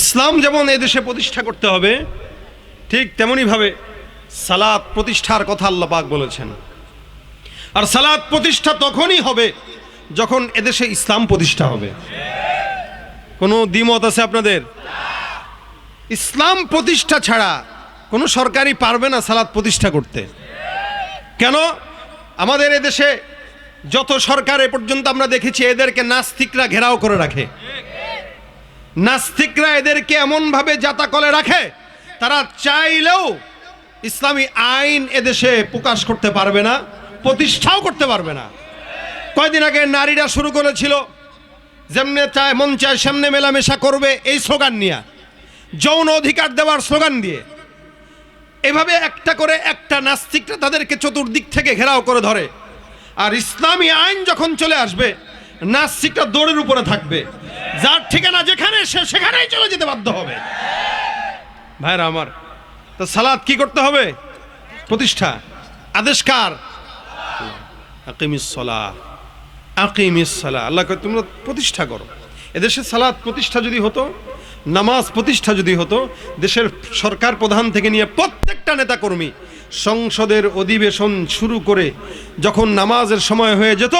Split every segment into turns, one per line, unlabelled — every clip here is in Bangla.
ইসলাম যেমন এদেশে প্রতিষ্ঠা করতে হবে, ঠিক তেমনইভাবে সালাত প্রতিষ্ঠার কথা আল্লাহ পাক বলেছেন। আর সালাত প্রতিষ্ঠা তখনই হবে যখন এদেশে ইসলাম প্রতিষ্ঠা হবে। কোনো দ্বিমত আছে আপনাদের? ইসলাম প্রতিষ্ঠা ছাড়া কোনো সরকারই পারবে না সালাত প্রতিষ্ঠা করতে। কেন? আমাদের এদেশে যত সরকার এ পর্যন্ত আমরা দেখেছি এদেরকে নাস্তিকরা ঘেরাও করে রাখে। নাস্তিকরা এদেরকে এমনভাবে জাতাকলে রাখে, তারা চাইলেও ইসলামী আইন এদেশে প্রকাশ করতে পারবে না, প্রতিষ্ঠাও করতে পারবে না। কয়দিন আগে নারীরা শুরু করেছিল, যেমনে চায় মন চায় সামনে মেলামেশা করবে, এই স্লোগান নিয়ে। যৌন অধিকার দেওয়ার স্লোগান দিয়ে। এভাবে একটা করে একটা নাস্তিকরা তাদেরকে চতুর্দিক থেকে ঘেরাও করে ধরে। আর ইসলামী আইন যখন চলে আসবে নাস্তিকটা দৌড়ের উপরে থাকবে। যার ঠিকানা যেখানে, সে সেখানেই চলে যেতে বাধ্য হবে। ভাইরা আমার, তো সালাদ কি করতে হবে? প্রতিষ্ঠা। আদেশকার আল্লাহ তোমরা প্রতিষ্ঠা করো। এদেশে সালাদ প্রতিষ্ঠা যদি হতো, নামাজ প্রতিষ্ঠা যদি হতো, দেশের সরকার প্রধান থেকে নিয়ে প্রত্যেকটা নেতাকর্মী সংসদের অধিবেশন শুরু করে যখন নামাজের সময় হয়ে যেত,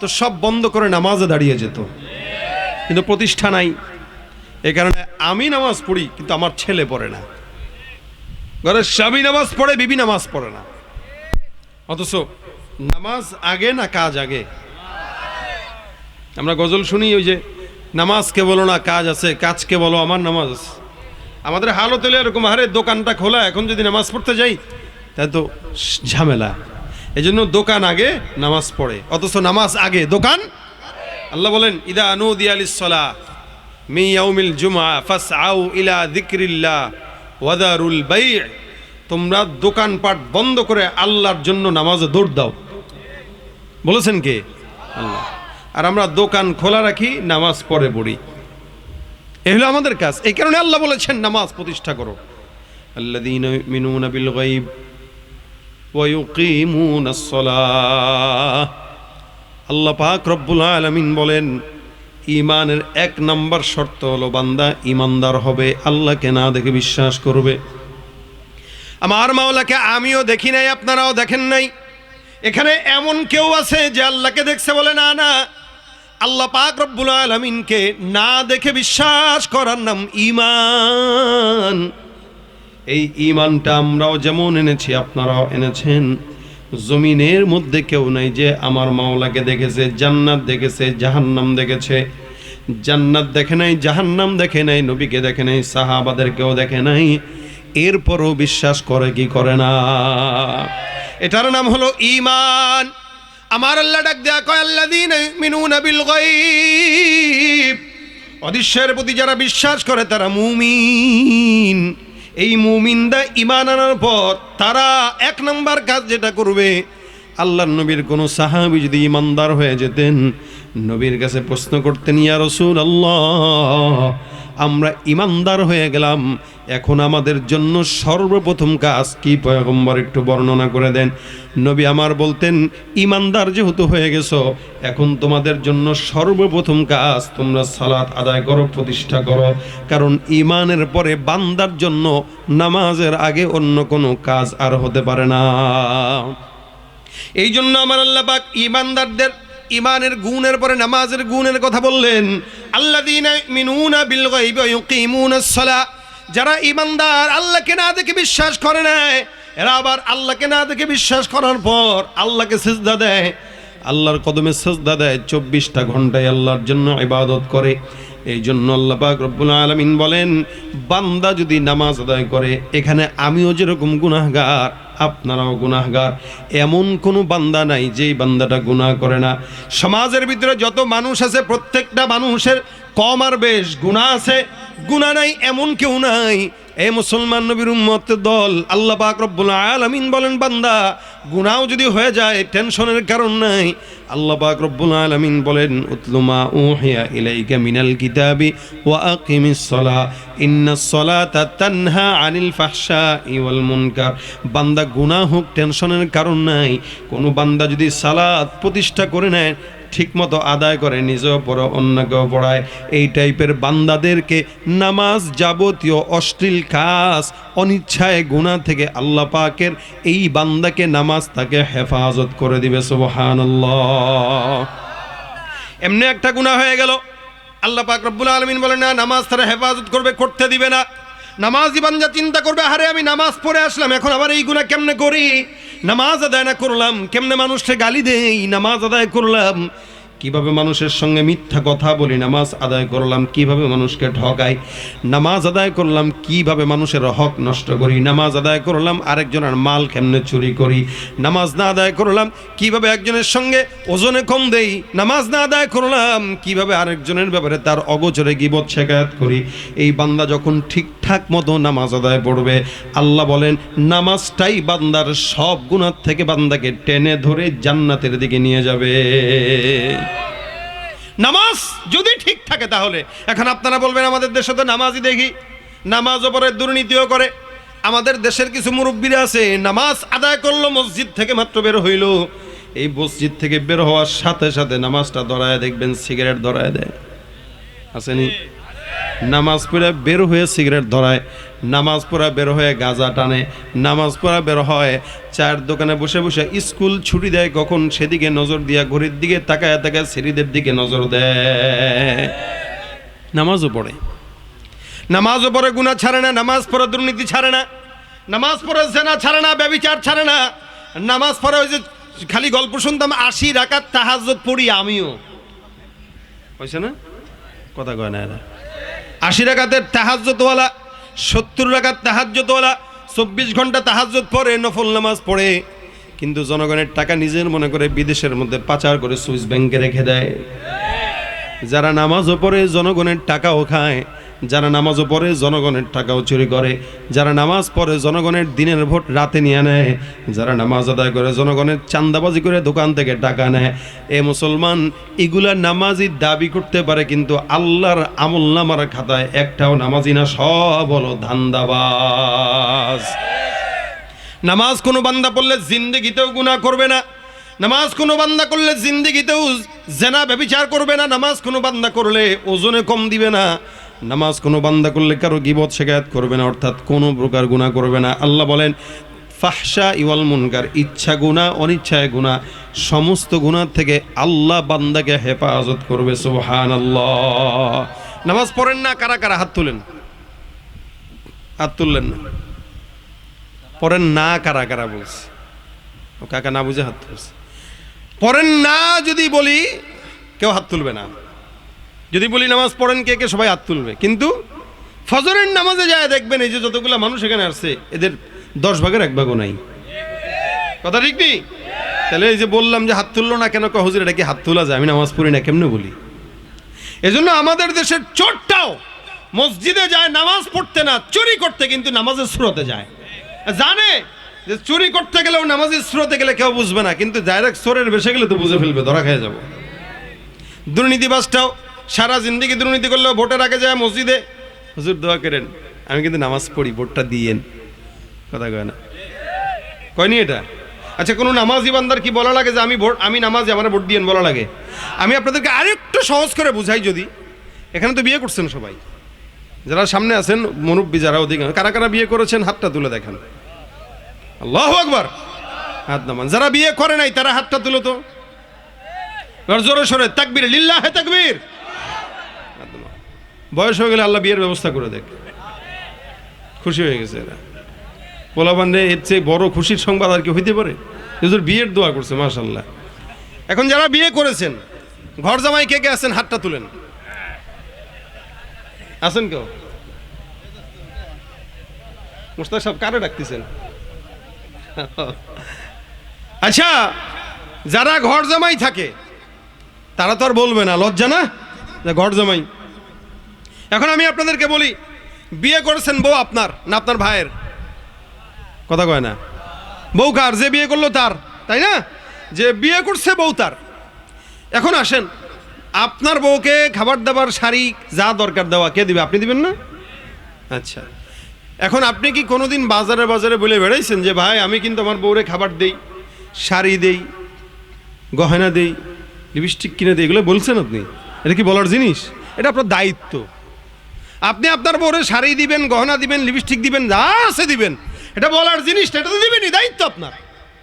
তো সব বন্ধ করে নামাজে দাঁড়িয়ে যেত। কিন্তু প্রতিষ্ঠা নাই। এ কারণে আমি নামাজ পড়ি, কিন্তু আমার ছেলে পড়ে না। ঘরের স্বামী নামাজ পড়ে, বিবি নামাজ পড়ে না। অথচ নামাজ আগে না কাজ আগে? আমরা গজল শুনি, ওই যে, নামাজকে বলো না কাজ আছে, কাজকে বলো আমার নামাজ আছে। আমাদের হালত হলে এরকম হারে দোকানটা খোলা, এখন যদি নামাজ পড়তে যাই তাই তো ঝামেলা। এই জন্য দোকান আগে, নামাজ পড়ে। অথচ নামাজ আগে, দোকান আল্লাহ বলেন, ইদা আনুদি আলিসলা মি ইয়াউমিল জুমা ফাস আউ ইলা দিক্রিল্লাহ ওয়াদারুল বাই তোমরা দোকানপাট বন্ধ করে আল্লাহর জন্য নামাজে দৌড় দাও। বলেছেন কে? আল্লাহ। আর আমরা দোকান খোলা রাখি, নামাজ পড়ে পড়ি। এ হলো আমাদের কাজ। এই কারণে আল্লাহ বলেছেন, নামাজ প্রতিষ্ঠা করো। বিল গায়ব ওয়া ইউকিমুনাস সালাহ। আল্লাহ পাক রব্বুল আলামিন বলেন ইমানের এক নম্বর শর্ত হলো বান্দা ইমানদার হবে, আল্লাহকে না দেখে বিশ্বাস করবে। আমার মাওলাকে আমিও দেখি নাই, আপনারাও দেখেন নাই। এখানে এমন কেউ আছে যে আল্লাহকে দেখছে বলে, না না, আল্লাহ পাক রব্বুল আলমিনকে না দেখে বিশ্বাস করার নাম ইমান এই ইমানটা আমরাও যেমন এনেছি, আপনারাও এনেছেন। জমিনের মধ্যে কেউ নাই যে আমার মাওলাকে দেখেছে, জান্নাত দেখেছে, জাহান্নাম দেখেছে। জান্নাত দেখে নাই, জাহান্নাম দেখে নাই, নবীকে দেখে নাই, সাহাবাদেরকেও দেখে নাই। এরপরও বিশ্বাস করে কি করে না? এটার নাম হলো ইমান আমার আল্লাহ ডাক দেয়া কয়, আল্লাযীনা ইউমিনুনা বিল অদৃশ্যের প্রতি যারা বিশ্বাস করে, তারা মুমিন। এই মুমিনদা ইমান আনার পর তারা এক নম্বর কাজ যেটা করবে, আল্লাহ নবীর কোনো সাহাবি যদি ইমানদার হয়ে যেতেন, নবীর কাছে প্রশ্ন করতেন, ইয়া রসুল আল্লাহ আমরা ইমানদার হয়ে গেলাম। এখন আমাদের জন্য সর্বপ্রথম কাজ কি? পয়গম্বর একটু বর্ণনা করে দেন। নবী আমার বলতেন, ইমানদার যেহেতু হয়ে গেছো, এখন তোমাদের জন্য সর্বপ্রথম কাজ তোমরা সালাত আদায় করো, প্রতিষ্ঠা করো। কারণ ইমানের পরে বান্দার জন্য নামাজের আগে অন্য কোনো কাজ আর হতে পারে না। এই জন্য আমার আল্লাহ পাক ইমানদারদের ইমানের গুণের পরে নামাজের গুণের কথা বললেন, আল্লাযীনা মিনুনা যারা ইমানদার আল্লাহকে না দেখে বিশ্বাস করে না এরা আবার আল্লাহকে না দেখে বিশ্বাস করার পর আল্লাহকে সিজদা দেয়। আল্লাহর কদমে সিজদা দেয়, চব্বিশটা ঘন্টায় আল্লাহর জন্য ইবাদত করে। এই জন্য আল্লাহ পাক রব্বুল আলামিন বলেন, বান্দা যদি নামাজ আদায় করে, এখানে আমিও যেরকম গুনাহগার আপনারাও গুনাহগার। এমন কোনো বান্দা নাই যেই বান্দাটা গুনাহ করে না। সমাজের ভিতরে যত মানুষ আছে, প্রত্যেকটা মানুষের কম আর বেশ গুনাহ আছে। গুনাহ নাই, এমন কেউ নাই। এ মুসলমান নবীর উম্মতের দল, আল্লাহ পাক রব্বুল আলামিন বলেন, বান্দা গুনাহও যদি হয়ে যায় টেনশনের কারণ নাই। আল্লাহ পাক রব্বুল আলামিন বলেন উতলুমা উহিয়া ইলাইকা মিনাল কিতাবি ওয়া আকিমিস সালাহ ইন্নাস সালাতা তানহা আনিল ফাহশাই ওয়াল মুনকার। বান্দা গুনাহ হোক, টেনশনের কারণ নাই। কোনো বান্দা যদি সালাত প্রতিষ্ঠা করে নেয় ঠিকমতো আদায় করে, নিজেও পড়ে, অন্যকেও পড়ায়। এই টাইপের বান্দাদেরকে নামাজ যাবতীয় অশ্লীল কাজ, অনিচ্ছায় গুণা থেকে আল্লাহ পাকের এই বান্দাকে নামাজ তাকে হেফাজত করে দিবে, সুবহানাল্লাহ। এমনি একটা গুণা হয়ে গেল। আল্লাহ পাক রব্বুল আলমিন বলেন, না, নামাজ তারা হেফাজত করবে, করতে দিবে না। নামাজ যা চিন্তা করবে, আরে আমি নামাজ পড়ে আসলাম, এখন আবার এই গুণা কেমনে করি? নামাজ আদায় না করলাম কেমনে মানুষকে গালি দেই? নামাজ আদায় করলাম। কীভাবে মানুষের সঙ্গে মিথ্যা কথা বলি, নামাজ আদায় করলাম, কীভাবে মানুষকে ঠকাই নামাজ আদায় করলাম, কীভাবে মানুষের হক নষ্ট করি, নামাজ আদায় করলাম, আরেকজনের মাল কেমনে চুরি করি, নামাজ না আদায় করলাম, কীভাবে একজনের সঙ্গে ওজনে কম দেই, নামাজ না আদায় করলাম, কীভাবে আরেকজনের ব্যাপারে তার অগোচরে গিবত শেখায়াত করি, এই বান্দা যখন ঠিকঠাক মতো নামাজ আদায় পড়বে, আল্লাহ বলেন, নামাজটাই বান্দার সব গুণার থেকে বান্দাকে টেনে ধরে জান্নাতের দিকে নিয়ে যাবে। নামাজ যদি ঠিক থাকে তাহলে। এখন আপনারা বলবেন, আমাদের দেশে তো নামাজই দেখি। নামাজ ওপরে দুর্নীতিও করে। আমাদের দেশের কিছু মুরব্বীরা আছে, নামাজ আদায় করল, মসজিদ থেকে মাত্র বের হইল। এই মসজিদ থেকে বের হওয়ার সাথে সাথে নামাজটা ধরায় দেখবেন, সিগারেট ধরায় দেয়। আসেনি নামাজ পড়ে বের হয়ে সিগারেট ধরায়, নামাজ পড়া বের হয়ে গাঁজা টানে, নামাজ পড়া বের হয় চায়ের দোকানে বসে বসে স্কুল ছুটি দেয়, কখন সেদিকে নজর দিয়া ঘড়ির দিকে তাকায় তাকায় সিঁড়িদের দিকে নজর দেয়। নামাজও পড়ে। নামাজও পড়ে গুণা ছাড়ে না, নামাজ পড়ে, দুর্নীতি ছাড়ে না, নামাজ পড়ে সেনা ছাড়ে না, ব্যবিচার ছাড়ে না। নামাজ পড়ে, ওই যে খালি গল্প শুনতাম, আশি রাকাত তাহাজ্জত পড়ি আমিও। হয়েছে না? কথা কয় না এরা। আশি রাকাতের তাহাজ্যতওয়ালা সত্তর রাকাত তাহাজ্যতওয়ালা চব্বিশ ঘণ্টা তাহাজ্জত পড়ে নফল নামাজ পড়ে। কিন্তু জনগণের টাকা নিজের মনে করে বিদেশের মধ্যে পাচার করে সুইস ব্যাংকে রেখে দেয়। যারা নামাজও পড়ে, জনগণের টাকাও খায়। যারা নামাজও পড়ে, জনগণের টাকাও চুরি করে। যারা নামাজ পড়ে, জনগণের দিনের ভোট রাতে নিয়ে নেয়। যারা নামাজ আদায় করে, জনগণের চান্দাবাজি করে দোকান থেকে টাকা নেয়। এ মুসলমান, এগুলা নামাজি দাবি করতে পারে, কিন্তু আল্লাহর আমল নামার খাতায় একটাও নামাজি না, সব হলো ধান্দাবাজ। নামাজ কোনো বান্দা পড়লে জিন্দেগিতেও গুনাহ করবে না। নামাজ কোনো বান্দা করলে জিন্দেগিতেও জেনা ব্যবিচার করবে না। নামাজ কোনো বান্দা করলে ওজনে কম দিবে না। নামাজ কোনো বান্দা করলে কারও গিবত শেখায়ত করবে না, অর্থাৎ কোনো প্রকার গুনাহ করবে না। আল্লাহ বলেন ফাহসা ইওয়াল মুনকার, ইচ্ছা গুণা অনিচ্ছায় গুণা সমস্ত গুণার থেকে আল্লাহ বান্দাকে হেফাজত করবে সুবহান আল্লাহ নামাজ পড়েন না, কারা কারা? হাত তুলেন। হাত তুললেন না। পড়েন না, কারা কারা বলছে। কাকা না বুঝে হাত তুলছে। পড়েন না যদি বলি, কেউ হাত তুলবে না। যদি বলি নামাজ পড়েন কে কে, সবাই হাত তুলবে। কিন্তু ফজরের নামাজে যায় দেখবেন এই যে যতগুলো মানুষ এখানে আসছে, এদের দশ ভাগের এক ভাগও নাই। কথা ঠিক নেই? তাহলে এই যে বললাম যে হাত তুললো না কেন কহ হুজুর, এটা কি হাত তোলা যায়? আমি নামাজ পড়ি না, কেমনে বলি? এজন্য আমাদের দেশের চোরটাও মসজিদে যায়, নামাজ পড়তে না, চুরি করতে কিন্তু নামাজের স্রোতে যায়। জানে যে চুরি করতে গেলেও নামাজের স্রোতে গেলে কেউ বুঝবে না, কিন্তু ডাইরেক্ট চোরের বেসে গেলে তো বুঝে ফেলবে, ধরা খেয়ে যাব। দুর্নীতিবাসটাও সারা জিন্দিগি দুর্নীতি করলেও ভোটের আগে যায় মসজিদে। হুজুর দোয়া করেন, আমি কিন্তু নামাজ পড়ি, ভোটটা দিয়েন। কথা কয় না। কয়নি এটা? আচ্ছা কোনো নামাজি বান্দার কি বলা লাগে যে আমি ভোট, আমি নামাজ, আমার ভোট দিয়েন বলা লাগে? আমি আপনাদেরকে আরেকটু সহজ করে বুঝাই যদি, এখানে তো বিয়ে করছেন সবাই। যারা সামনে আছেন, মুরব্বী যারা অধিকাংশ, কারা কারা বিয়ে করেছেন, হাতটা তুলে দেখান। আল্লাহ আকবার। হাত নামান। যারা বিয়ে করে নাই, তারা হাতটা তুলো তো। জোরে সোরে, তাকবীর, লিল্লাহ তাকবীর। বয়স হয়ে গেলে আল্লাহ বিয়ের ব্যবস্থা করে দেখ। খুশি হয়ে গেছে এরা। পোলাবান্ডে এর চেয়ে বড় খুশির সংবাদ আর কি হইতে পারে? হুজুর বিয়ের দোয়া করছে মাশাল্লাহ এখন যারা বিয়ে করেছেন, ঘর জামাই কে কে আছেন, হাতটা তুলেন। আছেন কেউ? মুস্তাক সাহেব কারে ডাকতেছেন? আচ্ছা যারা ঘর জামাই থাকে, তারা তো আর বলবে না, লজ্জা না? ঘর জামাই এখন আমি আপনাদেরকে বলি, বিয়ে করেছেন বউ আপনার না আপনার ভাইয়ের? কথা কয় না। বউ কার? যে বিয়ে করল তার, তাই না? যে বিয়ে করছে বউ তার। এখন আসেন, আপনার বউকে খাবার দাবার, শাড়ি, যা দরকার দেওয়া, কে দিবে? আপনি দিবেন না? আচ্ছা। এখন আপনি কি কোনোদিন বাজারে বাজারে বলে বেড়াইছেন যে, ভাই, আমি কিন্তু আমার বউরে খাবার দেই, শাড়ি দেই, গহনা দেই, লিপস্টিক কিনে দিয়ে এগুলো বলছেন আপনি? এটা কি বলার জিনিস? এটা আপনার দায়িত্ব। আপনি আপনার বউরে শাড়ি দিবেন, গহনা দিবেন লিপস্টিক দিবেন, যা আছে দিবেন। এটা বলার জিনিস এটা তো দিবেনই, দায়িত্ব আপনার।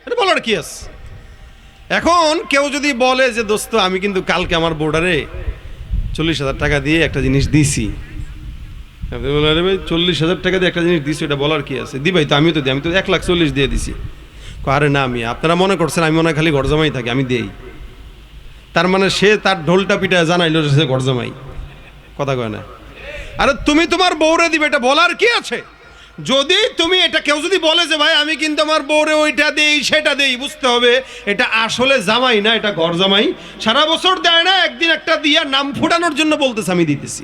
এটা বলার কি আছে? এখন কেউ যদি বলে যে, দোস্ত, আমি কিন্তু কালকে আমার বোর্ডারে চল্লিশ হাজার টাকা দিয়ে একটা জিনিস দিছি। আপনি আরে ভাই, চল্লিশ হাজার টাকা দিয়ে একটা জিনিস দিছি, এটা বলার কি আছে? দি ভাই তো, আমিও তো দিই, আমি তো এক লাখ চল্লিশ দিয়ে দিছি। আরে না আমি আপনারা মনে করছেন আমি মনে খালি ঘর জমাই থাকি, আমি দেই। তার মানে সে তার ঢোলটা পিঠা জানাইলো সে ঘর জমাই কথা কয় না? আরে তুমি তোমার বউরে দিবে, এটা বলার কি আছে? যদি তুমি এটা কেউ যদি বলে যে, ভাই, আমি কিন্তু আমার বউরে ওইটা দেই, সেটা দেই, বুঝতে হবে, এটা আসলে জামাই না, এটা ঘর জামাই। সারা বছর দেয় না, একদিন একটা দিয়া নাম ফুটানোর জন্য বলতেছে, আমি দিতেছি।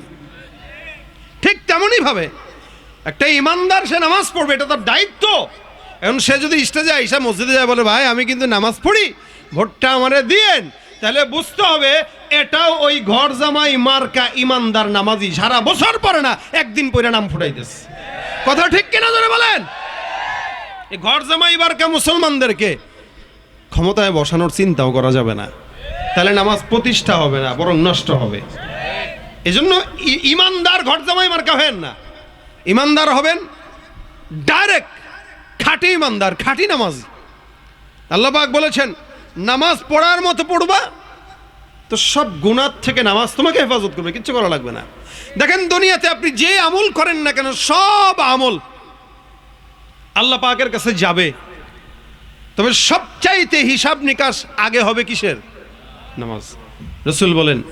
ঠিক তেমনই ভাবে, একটা ইমানদার সে নামাজ পড়বে, এটা তার দায়িত্ব। এখন সে যদি স্টেজে আইসা মসজিদে যায়, বলে, ভাই, আমি কিন্তু নামাজ পড়ি, ভোটটা আমারে দিয়েন। তাহলে বুঝতে হবে, এটাও ওই ঘর জামাই মার্কা ইমানদার নামাজি, সারা বছর পরে না, একদিন পরে নাম ফুটাইতেছে। কথা ঠিক কিনা ধরে বলেন? ঘর জামাই মার্কা মুসলমানদেরকে ক্ষমতায় বসানোর চিন্তাও করা যাবে না। তাহলে নামাজ প্রতিষ্ঠা হবে না, বরং নষ্ট হবে। এজন্য ইমানদার ঘর জামাই মার্কা হবেন না। ইমানদার হবেন ডাইরেক্ট খাঁটি ইমানদার, খাঁটি নামাজ। আল্লাহবাক বলেছেন নামাজ পড়ার মতো পড়বা, তো সব গুণার থেকে নামাজ তোমাকে হেফাজত করবে, কিচ্ছু করা লাগবে না। দেখেন দুনিয়াতে আপনি যে আমল করেন না কেন, সব আমল আল্লাহ পাকের কাছে যাবে। তবে সবচাইতে হিসাব নিকাশ আগে হবে কিসের? নামাজ। রসুল বলেন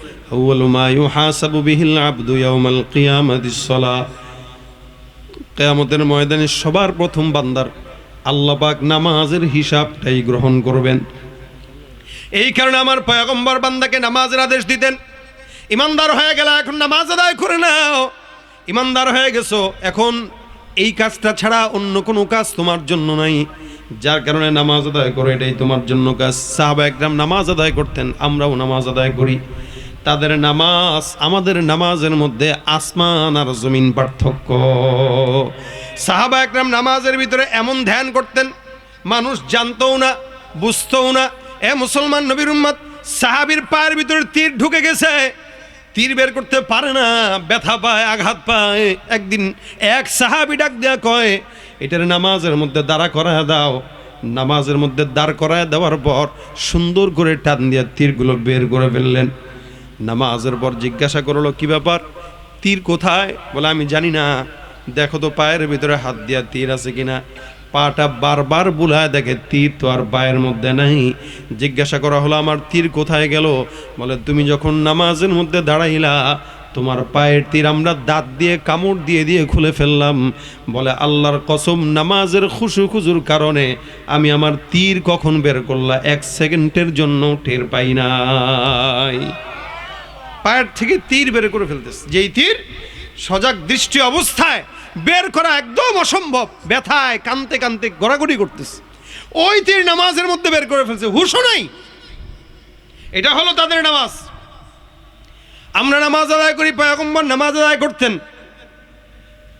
সালাহ ময়দানে সবার প্রথম বান্দার আল্লাহ পাক নামাজের হিসাবটাই গ্রহণ করবেন। এই কারণে আমার পয়গম্বর বান্দাকে নামাজের আদেশ দিতেন। ইমানদার হয়ে গেল এখন নামাজ আদায় করে নাও। ইমানদার হয়ে গেছো, এখন এই কাজটা ছাড়া অন্য কোনো কাজ তোমার জন্য নাই। যার কারণে নামাজ আদায় করো, এটাই তোমার জন্য কাজ। সাহাবা একরাম নামাজ আদায় করতেন, আমরাও নামাজ আদায় করি। তাদের নামাজ, আমাদের নামাজের মধ্যে আসমান আর জমিন পার্থক্য। সাহাবা একরাম নামাজের ভিতরে এমন ধ্যান করতেন, মানুষ জানতও না, বুঝতও না এ মুসলমান নবীর উম্মত, সাহাবির পায়ের ভিতরে তীর ঢুকে গেছে। তীর বের করতে পারে না, ব্যথা পায়, আঘাত পায়। একদিন এক সাহাবি ডাক দেয়া কয়, এটার নামাজের মধ্যে দাঁড়া করায় দাও। নামাজের মধ্যে দাঁড় করায় দেওয়ার পর সুন্দর করে টান দিয়ে তীরগুলো বের করে ফেললেন। নামাজের পর জিজ্ঞাসা করল, কি ব্যাপার? তীর কোথায়? বলে, আমি জানি না। দেখো তো, পায়ের ভিতরে হাত দিয়া তীর আছে কিনা? পাটা বারবার বুলায় দেখে, তীর তো আর পায়ের মধ্যে নাই। জিজ্ঞাসা করা হলো, আমার তীর কোথায় গেল? বলে, তুমি যখন নামাজের মধ্যে দাঁড়াইলা, তোমার পায়ের তীর আমরা দাঁত দিয়ে, কামড় দিয়ে দিয়ে খুলে ফেললাম। বলে, আল্লাহর কসম, নামাজের খুশু খুজুর কারণে আমি আমার তীর কখন বের করলা? এক সেকেন্ডের জন্য টের পাই নাই। পায়ের থেকে তীর বের করে ফেলতেছে। যেই তীর সজাগ দৃষ্টি অবস্থায় বের করা একদম অসম্ভব। ব্যথায় কানতে কানতে গড়াগড়ি করতেছে। ওই তীর নামাজের মধ্যে বের করে ফেলছে। হুশও নাই। এটা হলো তাদের নামাজ। আমরা নামাজ আদায় করি, পয়গম্বর নামাজ আদায় করতেন।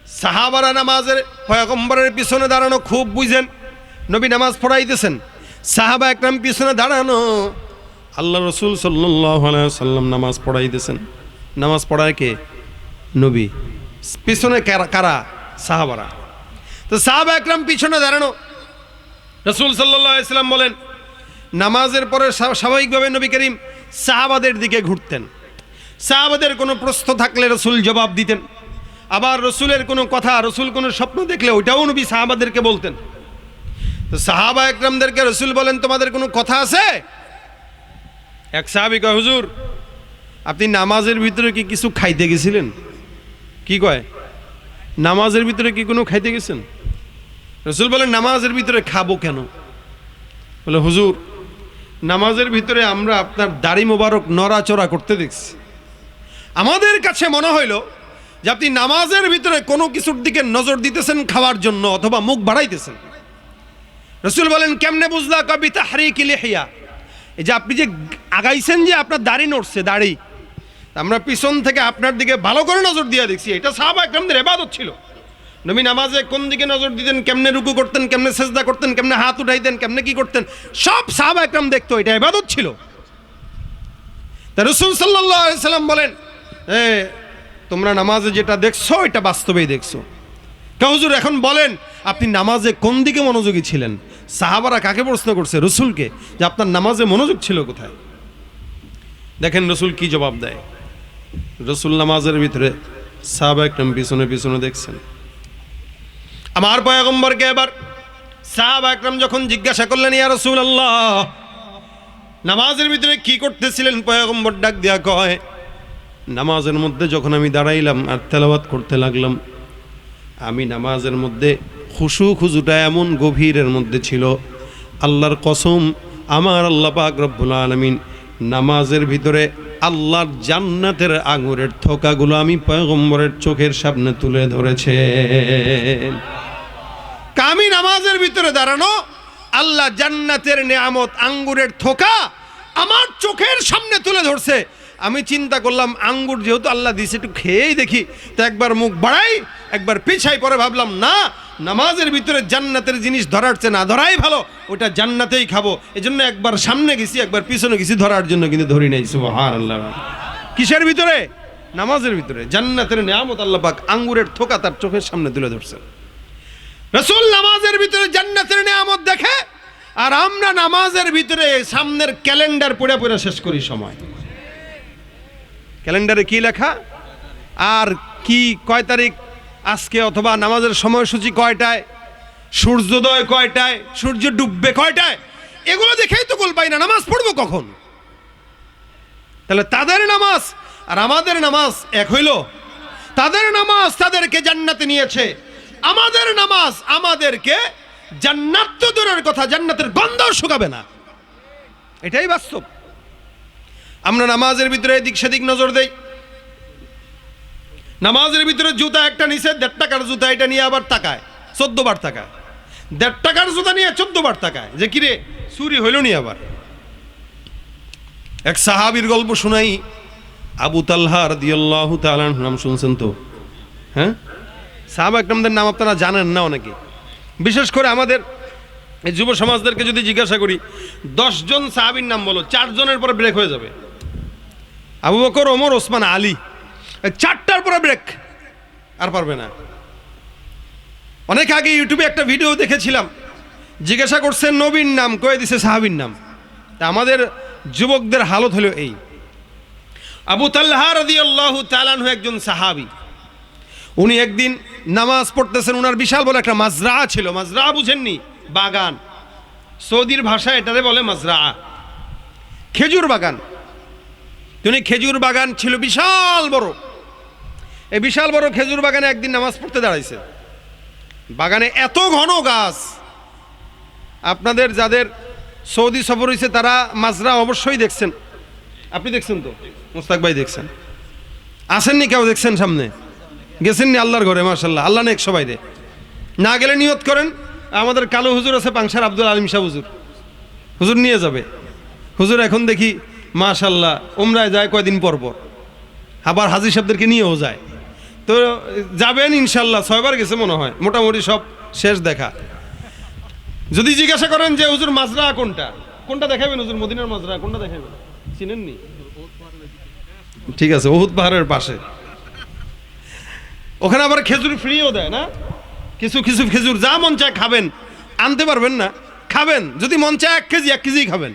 সাহাবারা নামাজের পয়গম্বরের পিছনে দাঁড়ানো খুব বুঝেন। নবী নামাজ পড়াইতেছেন। সাহাবা একরাম পিছনে দাঁড়ানো। আল্লাহ রসুল সাল্লাম নামাজ পড়াইতেছেন। নামাজ পড়ায় কে? নবী। পিছনে কারা সাহাবারা। তো সাহাবা একরাম পিছনে দাঁড়ানো। রসুল সাল্লাহ ইসলাম বলেন, নামাজের পরে স্বা- স্বাভাবিকভাবে নবী করিম সাহাবাদের দিকে ঘুরতেন। সাহাবাদের কোনো প্রশ্ন থাকলে রসুল জবাব দিতেন। আবার রসুলের কোনো কথা, রসুল কোনো স্বপ্ন দেখলে ওইটাও নবী সাহাবাদেরকে বলতেন। তো সাহাবা একরামদেরকে রসুল বলেন, তোমাদের কোনো কথা আছে? এক সাহাবিক হুজুর, আপনি নামাজের ভিতরে কি কিছু খাইতে গেছিলেন? কি কয়? নামাজের ভিতরে কি কোনো খাইতে গেছেন? রসুল বলেন, নামাজের ভিতরে খাব কেন? বলে, হুজুর, নামাজের ভিতরে আমরা আপনার দাড়ি মোবারক নড়াচড়া করতে দেখছি। আমাদের কাছে মনে হইল যে আপনি নামাজের ভিতরে কোনো কিছুর দিকে নজর দিতেছেন খাওয়ার জন্য অথবা মুখ বাড়াইতেছেন। রসুল বলেন, কেমনে বুঝলা কবিতা হারিয়ে কিলে হিয়া এই যে আপনি যে আগাইছেন যে আপনার দাড়ি নড়ছে, দাড়ি আমরা পিছন থেকে আপনার দিকে ভালো করে নজর দিয়ে দেখছি। এটা সাহাবা একরামদের এবাদত ছিল। নবী নামাজে কোন দিকে নজর দিতেন, কেমনে রুকু করতেন, কেমনে সেজদা করতেন, কেমনে হাত উঠাইতেন, কেমনে কি করতেন, সব সাহাবা একরাম দেখতো, এটা এবাদত ছিল। তা রসুল সাল্লাহ সাল্লাম বলেন, এ, তোমরা নামাজে যেটা দেখছ, এটা বাস্তবেই দেখছ। হুজুর, এখন বলেন, আপনি নামাজে কোন দিকে মনোযোগী ছিলেন? সাহাবারা কাকে প্রশ্ন করছে? রসুলকে, যে আপনার নামাজে মনোযোগ ছিল কোথায়? দেখেন রসুল কি জবাব দেয়। রসুল নামাজের ভিতরে সাহাবা একদম পিছনে পিছনে দেখছেন। আমার পয়গম্বরকে এবার সাহাবা একরাম যখন জিজ্ঞাসা করলেন, ইয়া রসুল আল্লাহ নামাজের ভিতরে কি করতেছিলেন? পয়গম্বর ডাক দিয়া কয়, নামাজের মধ্যে যখন আমি দাঁড়াইলাম আর তেলাওয়াত করতে লাগলাম, আমি নামাজের মধ্যে খুশু খুজুটা এমন গভীরের মধ্যে ছিল, আল্লাহর কসম, আমার আল্লাহ পাক রব্বুল আলমিন নামাজের ভিতরে আল্লাহর জান্নাতের আঙুরের থোকাগুলো আমি পয়গম্বরের চোখের সামনে তুলে ধরেছে। কামি নামাজের ভিতরে দাঁড়ানো, আল্লাহ জান্নাতের নেয়ামত আঙ্গুরের থোকা আমার চোখের সামনে তুলে ধরছে। আমি চিন্তা করলাম, আঙ্গুর যেহেতু আল্লাহ দিছে, একটু খেয়েই দেখি। তো একবার মুখ বাড়াই, একবার পিছাই, পরে ভাবলাম, না নামাজের ভিতরে জান্নাতের জিনিস ধরার চেয়ে না ধরাই ভালো, ওটা জান্নাতেই খাব। এজন্য একবার সামনে গেছি, একবার পিছনে গেছি, ধরার জন্য কিন্তু ধরি নাই সুবহান আল্লাহ কিসের ভিতরে? নামাজের ভিতরে। জান্নাতের নেয়ামত আল্লাহ পাক আঙ্গুরের থোকা তার চোখের সামনে তুলে ধরছে রসুল নামাজের ভিতরে জান্নাতের নেয়ামত দেখে, আর আমরা নামাজের ভিতরে সামনের ক্যালেন্ডার পড়ে পড়ে শেষ করি সময়। ক্যালেন্ডারে কি লেখা? আর কি, কয় তারিখ? আজকে অথবা নামাজের সময়সূচি কয়টায়? সূর্যোদয় কয়টায়? সূর্য ডুববে কয়টায়? এগুলো দেখেই তো গোল পাই না। নামাজ পড়ব কখন? তাহলে তাদের নামাজ আর আমাদের নামাজ এক হইল। তাদের নামাজ তাদেরকে জান্নাতে নিয়েছে। আমাদের নামাজ আমাদেরকে জান্নাত তো দূরের কথা, জান্নাতের গন্ধ শুকাবে না। এটাই বাস্তব। আমরা নামাজের ভিতরে এদিক সেদিক নজর দেই। নামাজের ভিতরে জুতা একটা নিচে দেড় টাকার জুতা এটা নিয়ে আবার তাকায় চোদ্দ বার তাকায়। দেড় টাকার জুতা নিয়ে চোদ্দ বার তাকায়, যে কিরে, চুরি হইল নি আবার? এক সাহাবির গল্প শোনাই, আবু তাল্হা রাদিয়াল্লাহু তাআলার নাম শুনছেন তো? হ্যাঁ? সাহাব একরামদের নাম আপনারা জানেন না অনেকে। বিশেষ করে আমাদের এই যুব সমাজদেরকে যদি জিজ্ঞাসা করি দশজন সাহাবির নাম বলো, চারজনের পরে ব্রেক হয়ে যাবে। আবু বকর, ওমর, ওসমান, আলী। চারটার পরে ব্রেক আর পারবে না। অনেক আগে ইউটিউবে একটা ভিডিও দেখেছিলাম। জিজ্ঞাসা করছে নবীর নাম? কয়ে দিছে, সাহাবির নাম। তা আমাদের যুবকদের হালত হলো এই। আবু তাল্লাহ রাদিয়াল্লাহু তাআলাহু একজন সাহাবী। উনি একদিন নামাজ পড়তেছেন ওনার বিশাল বড় একটা মাজরা ছিল। মাজরা বুঝেননি? বাগান। সৌদির ভাষায় এটারে বলে মাজরা খেজুর বাগান। উনি খেজুর বাগান ছিল বিশাল বড়। এই বিশাল বড় খেজুর বাগানে একদিন নামাজ পড়তে দাঁড়াইছে। বাগানে এত ঘন গাছ। আপনাদের যাদের সৌদি সফর হয়েছে তারা মাজরা অবশ্যই দেখছেন। আপনি দেখছেন তো? মুস্তাক ভাই দেখছেন। আসেননি কেউ? দেখছেন সামনে? গেছেননি আল্লাহর ঘরে মার্শাল্লাহ আল্লাহ নেক সবাই রে না গেলে নিয়ত করেন। আমাদের কালো হুজুর আছে পাংশার আব্দুল আলিম শাহ হুজুর। হুজুর নিয়ে যাবে। হুজুর এখন দেখি মাশাল্লাহ উমরায় যায় কয়দিন পর পর। আবার হাজির সাহেবদেরকে নিয়েও যায়। তো যাবেন ইনশাল্লাহ, ছয়বার গেছে মনে হয়, মোটামুটি সব শেষ দেখা। যদি জিজ্ঞাসা করেন যে, হুজুর, মাজরা কোনটা? কোনটা দেখাবেন হুজুর, মদিনার মাজরা, কোনটা দেখাবেন? চিনেননি? ঠিক আছে, ওহুদ পাহাড়ের পাশে। ওখানে আবার খেজুর ফ্রিও দেয়, না? কিছু কিছু খেজুর, যা মন চায় খাবেন, আনতে পারবেন না, খাবেন। যদি মন চায় এক কেজি এক কেজি খাবেন।